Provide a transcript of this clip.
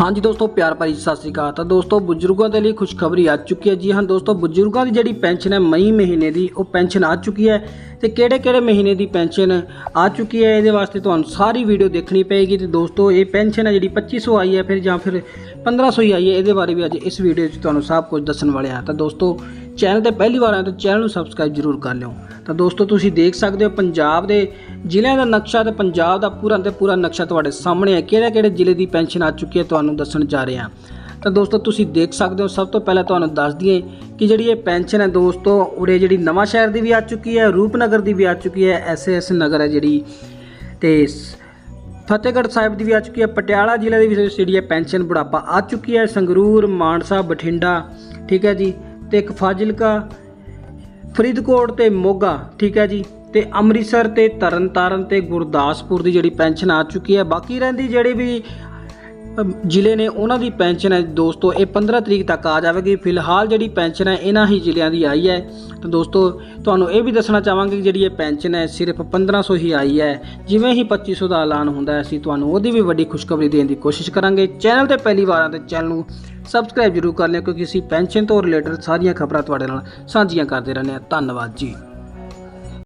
ਹਾਂਜੀ ਦੋਸਤੋ, ਪਿਆਰ ਭਰੀ ਸਤਿ ਸ੍ਰੀ ਅਕਾਲ। ਤਾਂ ਦੋਸਤੋ, ਬਜ਼ੁਰਗਾਂ ਦੇ ਲਈ ਖੁਸ਼ਖਬਰੀ ਆ ਚੁੱਕੀ ਹੈ ਜੀ। ਹਾਂ ਦੋਸਤੋ, ਬਜ਼ੁਰਗਾਂ ਦੀ ਜਿਹੜੀ ਪੈਨਸ਼ਨ ਹੈ ਮਈ ਮਹੀਨੇ ਦੀ, ਉਹ ਪੈਨਸ਼ਨ ਆ ਚੁੱਕੀ ਹੈ। ਤੇ ਕਿਹੜੇ ਕਿਹੜੇ ਮਹੀਨੇ ਦੀ ਪੈਨਸ਼ਨ ਆ ਚੁੱਕੀ ਹੈ, ਇਹਦੇ ਵਾਸਤੇ ਤੁਹਾਨੂੰ ਸਾਰੀ ਵੀਡੀਓ ਦੇਖਣੀ ਪਏਗੀ। ਤੇ ਦੋਸਤੋ, ਇਹ ਪੈਨਸ਼ਨ ਹੈ ਜਿਹੜੀ 2500 ਆਈ ਹੈ, ਫਿਰ ਜਾਂ ਫਿਰ 1500 ਹੀ ਆਈ ਹੈ, ਇਹਦੇ ਬਾਰੇ ਵੀ ਅੱਜ ਇਸ ਵੀਡੀਓ 'ਚ ਤੁਹਾਨੂੰ ਸਭ ਕੁਝ ਦੱਸਣ ਵਾਲੇ ਆ ਤਾਂ ਦੋਸਤੋ, ਚੈਨਲ ਤੇ ਪਹਿਲੀ ਵਾਰ ਆਏ ਤਾਂ ਚੈਨਲ ਨੂੰ ਸਬਸਕ੍ਰਾਈਬ ਜ਼ਰੂਰ ਕਰ ਲਿਓ। ਤਾਂ ਦੋਸਤੋ ਤੁਸੀਂ ਦੇਖ ਸਕਦੇ ਹੋ ਪੰਜਾਬ ਦੇ ਜ਼ਿਲ੍ਹਿਆਂ ਦਾ ਨਕਸ਼ਾ ਤੇ ਪੰਜਾਬ ਦਾ ਪੂਰਾ ਤੇ ਪੂਰਾ ਨਕਸ਼ਾ ਤੁਹਾਡੇ ਸਾਹਮਣੇ ਹੈ। ਕਿਹੜੇ ਕਿਹੜੇ ਜ਼ਿਲ੍ਹੇ ਦੀ ਪੈਨਸ਼ਨ ਆ ਚੁੱਕੀ ਹੈ ਤੁਹਾਨੂੰ ਦੱਸਣ ਜਾ ਰਹੇ ਹਾਂ। ਤਾਂ ਦੋਸਤੋ ਤੁਸੀਂ ਦੇਖ ਸਕਦੇ ਹੋ ਸਭ ਤੋਂ ਪਹਿਲਾਂ ਤੁਹਾਨੂੰ ਦੱਸ ਦਈਏ ਕਿ ਜਿਹੜੀ ਇਹ ਪੈਨਸ਼ਨ ਹੈ ਦੋਸਤੋ, ਉਰੇ ਜਿਹੜੀ ਨਵਾਂ ਸ਼ਹਿਰ ਦੀ ਵੀ ਆ ਚੁੱਕੀ ਹੈ, ਰੂਪਨਗਰ ਦੀ ਵੀ ਆ ਚੁੱਕੀ ਹੈ ਐਸਐਸ ਨਗਰ ਹੈ ਜਿਹੜੀ। ਤੇ ਫਤਿਹਗੜ੍ਹ ਸਾਹਿਬ ਦੀ ਵੀ ਆ ਚੁੱਕੀ ਹੈ, ਪਟਿਆਲਾ ਜ਼ਿਲ੍ਹੇ ਦੀ ਵੀ ਜਿਹੜੀ ਹੈ ਪੈਨਸ਼ਨ ਬੁਢਾਪਾ ਆ ਚੁੱਕੀ ਹੈ, ਸੰਗਰੂਰ, ਮਾਨਸਾ, ਬਠਿੰਡਾ, ਠੀਕ ਹੈ ਜੀ। ਤੇ ਇੱਕ ਫਾਜ਼ਿਲਕਾ ਫਰੀਦਕੋਟ ਤੇ ਮੋਗਾ, ਠੀਕ ਹੈ ਜੀ, ਤੇ ਅੰਮ੍ਰਿਤਸਰ ਤੇ ਤਰਨਤਾਰਨ ਤੇ ਗੁਰਦਾਸਪੁਰ ਦੀ ਜਿਹੜੀ ਪੈਨਸ਼ਨ ਆ ਚੁੱਕੀ ਹੈ। ਬਾਕੀ ਰਹਿੰਦੀ ਜਿਹੜੇ ਵੀ ਜ਼ਿਲ੍ਹੇ ਨੇ ਉਹਨਾਂ ਦੀ ਪੈਨਸ਼ਨ ਹੈ ਦੋਸਤੋ, ਇਹ 15 ਤਰੀਕ ਤੱਕ ਆ ਜਾਵੇਗੀ। ਫਿਲਹਾਲ ਜਿਹੜੀ ਪੈਨਸ਼ਨ ਹੈ, ਇਹਨਾਂ ਹੀ ਜ਼ਿਲ੍ਹਿਆਂ ਦੀ ਆਈ ਹੈ। ਤਾਂ ਦੋਸਤੋ, ਤੁਹਾਨੂੰ ਇਹ ਵੀ ਦੱਸਣਾ ਚਾਹਾਂਗੇ ਕਿ ਜਿਹੜੀ ਇਹ ਪੈਨਸ਼ਨ ਹੈ, ਸਿਰਫ 1500 ਹੀ ਆਈ ਹੈ। ਜਿਵੇਂ ਹੀ 2500 ਦਾ ਐਲਾਨ ਹੁੰਦਾ ਹੈ, ਅਸੀਂ ਤੁਹਾਨੂੰ ਉਹਦੀ ਵੀ ਵੱਡੀ ਖੁਸ਼ਖਬਰੀ ਦੇਣ ਦੀ ਕੋਸ਼ਿਸ਼ ਕਰਾਂਗੇ। ਚੈਨਲ ਤੇ ਪਹਿਲੀ ਵਾਰ ਆਏ ਤਾਂ ਚੈਨਲ ਨੂੰ ਸਬਸਕ੍ਰਾਈਬ ਜ਼ਰੂਰ ਕਰ ਲਿਓ, ਕਿਉਂਕਿ ਅਸੀਂ ਪੈਨਸ਼ਨ ਤੋਂ ਰਿਲੇਟਡ ਸਾਰੀਆਂ ਖਬਰਾਂ ਤੁਹਾਡੇ ਨਾਲ ਸਾਂਝੀਆਂ ਕਰਦੇ ਰਹਿੰਦੇ ਹਾਂ। ਧੰਨਵਾਦ ਜੀ।